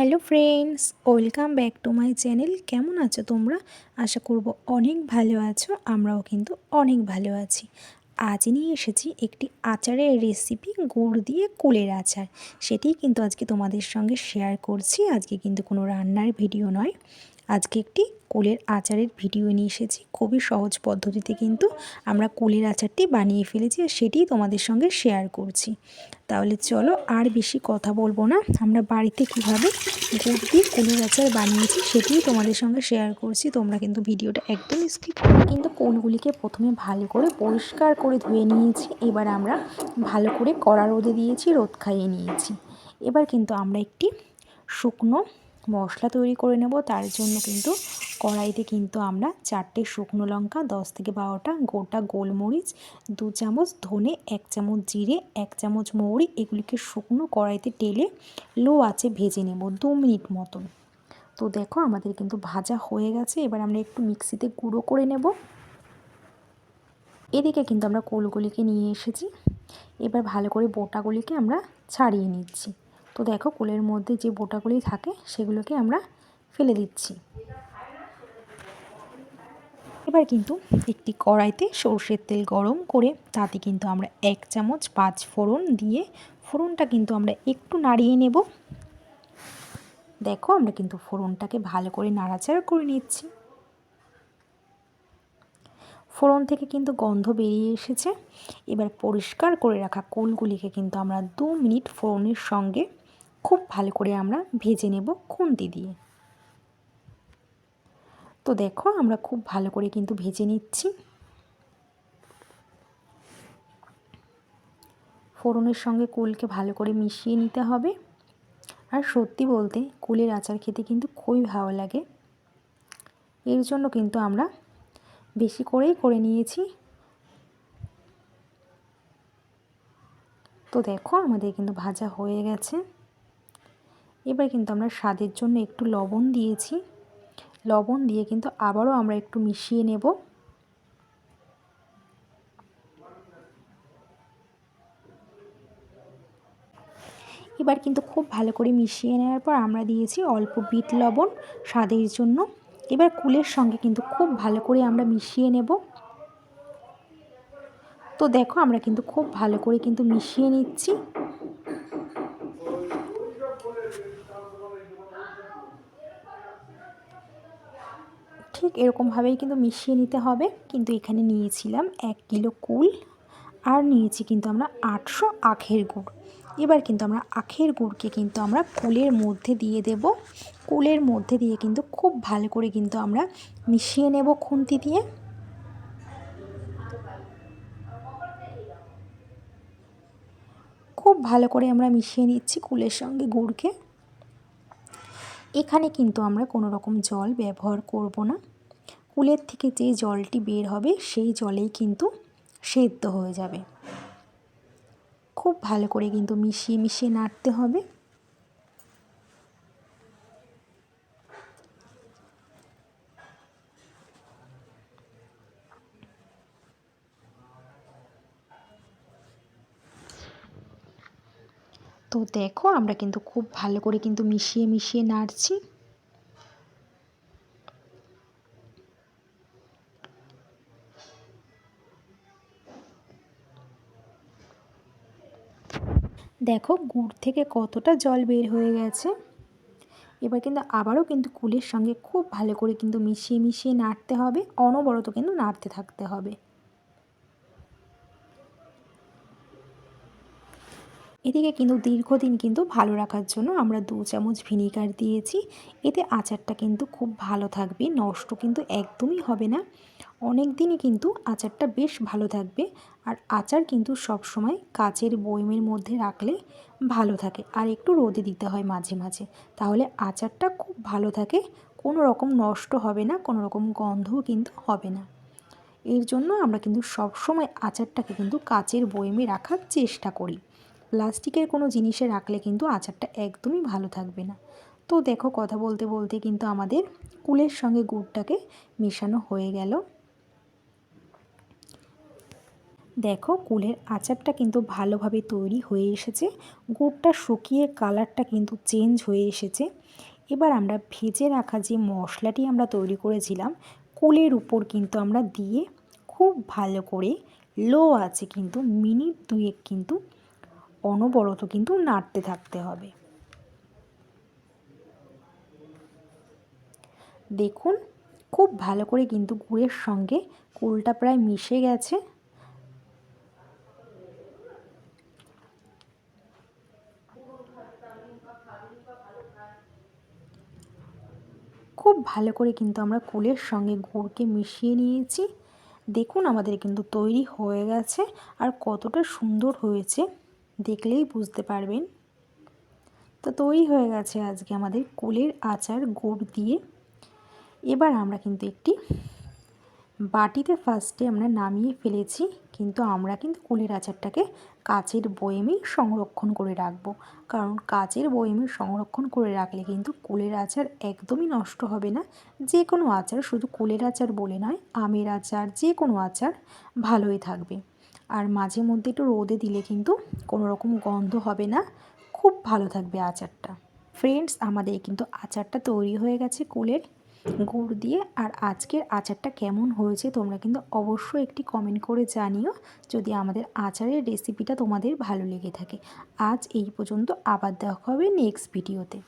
Hello friends welcome back to my channel কেমন আছো তোমরা? আশা করব অনেক ভালো আছো, আমরাও কিন্তু অনেক ভালো আছি। আজ নিয়ে এসেছি একটি আচারের রেসিপি গুড় দিয়ে কুলের আচার। সেটিই কিন্তু আজকে তোমাদের সঙ্গে শেয়ার করছি। আজকে কিন্তু কোনো রান্নার ভিডিও নয়। আজকে একটি কুলের আচারের ভিডিও নিয়ে এসেছি। খুবই সহজ পদ্ধতিতে কিন্তু আমরা কুলের আচারটি বানিয়ে ফেলেছি আর সেটিই তোমাদের সঙ্গে শেয়ার করছি। তাহলে চলো আর বেশি কথা বলব না। আমরা বাড়িতে কীভাবে গুড় দিয়ে কুলের আচার বানিয়েছি সেটিই তোমাদের সঙ্গে শেয়ার করছি। তোমরা কিন্তু ভিডিওটা একদম স্কিপ কিন্তু কুলগুলিকে প্রথমে ভালো করে পরিষ্কার করে ধুয়ে নিয়েছি। এবার আমরা ভালো করে কড়া রোদে দিয়েছি, রোদ খাইয়ে নিয়েছি। এবার কিন্তু আমরা একটি শুকনো মশলা তৈরি করে নেব। তার জন্য কিন্তু কড়াইতে কিন্তু আমরা চারটে শুকনো লঙ্কা, দশ থেকে বারোটা গোটা গোলমরিচ, দু চামচ ধনে, এক চামচ জিরে, এক চামচ মৌরি এগুলিকে শুকনো কড়াইতে টেলে লো আছে ভেজে নেব দু মিনিট মতন। তো দেখো আমাদের কিন্তু ভাজা হয়ে গেছে। এবার আমরা একটু মিক্সিতে গুঁড়ো করে নেব। এদিকে কিন্তু আমরা কোলগুলিকে নিয়ে এসেছি। এবার ভালো করে বোটাগুলিকে আমরা ছাড়িয়ে নিচ্ছি। তো দেখো কুলের মধ্যে যে বোটাগুলি থাকে সেগুলোকে আমরা ফেলে দিচ্ছি। এবার কিন্তু একটি কড়াইতে সর্ষের তেল গরম করে তাতে কিন্তু আমরা এক চামচ পাঁচ ফোড়ন দিয়ে ফোড়নটা কিন্তু আমরা একটু নাড়িয়ে নেব। দেখো আমরা কিন্তু ফোড়নটাকে ভালো করে নাড়াচাড়া করে নিচ্ছি। ফোড়ন থেকে কিন্তু গন্ধ বেরিয়ে এসেছে। এবার পরিষ্কার করে রাখা কোলগুলিকে কিন্তু আমরা দু মিনিট ফোড়নের সঙ্গে খুব ভালো করে আমরা ভেজে নেব খুন্তি দিয়ে। তো দেখো, আমরা খুব ভালো করে কিন্তু ভেজে নিচ্ছি। ফোড়নের সঙ্গে কুলকে ভালো করে মিশিয়ে নিতে হবে। আর সত্যি বলতে, কুলের আচার খেতে কিন্তু খুবই ভালো লাগে। এর জন্য কিন্তু আমরা বেশি করেই করে নিয়েছি। তো দেখো, আমাদের কিন্তু ভাজা হয়ে গেছে। এবার কিন্তু আমরা স্বাদের জন্য একটু লবণ দিয়েছি। লবণ দিয়ে কিন্তু আবারও আমরা একটু মিশিয়ে নেব। এবার কিন্তু খুব ভালো করে মিশিয়ে নেওয়ার পর আমরা দিয়েছি অল্প বিট লবণ স্বাদের জন্য। এবার কুলের সঙ্গে কিন্তু খুব ভালো করে আমরা মিশিয়ে নেব। তো দেখো আমরা কিন্তু খুব ভালো করে কিন্তু মিশিয়ে নিচ্ছি। এরকমভাবেই কিন্তু মিশিয়ে নিতে হবে। কিন্তু এখানে নিয়েছিলাম এক কিলো কুল আর নিয়েছি কিন্তু আমরা আটশো আখের গুড়। এবার কিন্তু আমরা আখের গুড়কে কিন্তু আমরা কুলের মধ্যে দিয়ে দেব। কুলের মধ্যে দিয়ে কিন্তু খুব ভালো করে কিন্তু আমরা মিশিয়ে নেব খুন্তি দিয়ে। খুব ভালো করে আমরা মিশিয়ে নিচ্ছি কুলের সঙ্গে গুড়কে। এখানে কিন্তু আমরা কোনো রকম জল ব্যবহার করব না। কুলের থেকে যে জলটি বের হবে, সেই জলেই কিন্তু সেদ্ধ হয়ে যাবে। খুব ভালো করে কিন্তু মিশিয়ে মিশিয়ে নাড়তে হবে। তো দেখো, আমরা কিন্তু খুব ভালো করে কিন্তু মিশিয়ে মিশিয়ে নাড়ছি। দেখো গুড় থেকে কতটা জল বের হয়ে গেছে। এবার কিন্তু আবারও কিন্তু কুলের সঙ্গে খুব ভালো করে কিন্তু মিশিয়ে মিশিয়ে নাড়তে হবে। অনবরত কিন্তু নাড়তে থাকতে হবে। এদিকে কিন্তু দীর্ঘদিন কিন্তু ভালো রাখার জন্য আমরা দু চামচ ভিনিগার দিয়েছি। এতে আচারটা কিন্তু খুব ভালো থাকবে, নষ্ট কিন্তু একদমই হবে না। অনেক দিনই কিন্তু আচারটা বেশ ভালো থাকবে আর আচার কিন্তু সব সময় কাচের বয়মের মধ্যে রাখলে ভালো থাকে আর একটু রোদে দিতে হয় মাঝে মাঝে। তাহলে আচারটা খুব ভালো থাকে, কোনো রকম নষ্ট হবে না, কোনো রকম গন্ধও কিন্তু হবে না। এর জন্য আমরা কিন্তু সব সময় আচারটাকে কিন্তু কাচের বয়মে রাখার চেষ্টা করি। প্লাস্টিকের কোনো জিনিসে রাখলে কিন্তু আচারটা একদমই ভালো থাকবে না। তো দেখো কথা বলতে বলতে কিন্তু আমাদের কুলের সঙ্গে গুড়টাকে মেশানো হয়ে গেল। দেখো কুলের আচারটা কিন্তু ভালোভাবে তৈরি হয়ে এসেছে। গুড়টা শুকিয়ে কালারটা কিন্তু চেঞ্জ হয়ে এসেছে। এবার আমরা ভেজে রাখা যে মশলাটি আমরা তৈরি করেছিলাম, কুলের উপর কিন্তু আমরা দিয়ে খুব ভালো করে লো আছে কিন্তু মিনিট দুয়েক কিন্তু অনবরত কিন্তু নাড়তে থাকতে হবে। দেখুন, খুব ভালো করে কিন্তু গুড়ের সঙ্গে কুলটা প্রায় মিশে গেছে। খুব ভালো করে কিন্তু আমরা কুলের সঙ্গে গুড়কে মিশিয়ে নিয়েছি। দেখুন আমাদের কিন্তু তৈরি হয়ে গেছে আর কতটা সুন্দর হয়েছে, দেখলেই বুঝতে পারবেন। তো তৈরি হয়ে গেছে আজকে আমাদের কুলের আচার, গুড় দিয়ে। এবার আমরা কিন্তু একটি বাটিতে ফার্স্টে আমরা নামিয়ে ফেলেছি, কিন্তু আমরা কিন্তু কুলের আচারটাকে কাচের বয়েমেই সংরক্ষণ করে রাখব। কারণ কাচের বয়েমে সংরক্ষণ করে রাখলে কিন্তু কুলের আচার একদমই নষ্ট হবে না। যে কোনো আচার, শুধু কুলের আচার বলে নয়, আমের আচার যে কোনো আচার ভালোই থাকবে। আর মাঝে মধ্যে একটু রোদে দিলে কিন্তু কোনো রকম গন্ধ হবে না। খুব ভালো থাকবে আচারটা। ফ্রেন্ডস আমাদের কিন্তু আচারটা তৈরি হয়ে গেছে কুলের। গুড় দিয়ে। আর আজকের আচারটা কেমন হয়েছে তোমরা কিন্তু অবশ্যই একটি কমেন্ট করে জানিও, যদি আমাদের আচারের রেসিপিটা তোমাদের ভালো লেগে থাকে। আজ এই পর্যন্ত আবার দেখা হবে নেক্সট ভিডিওতে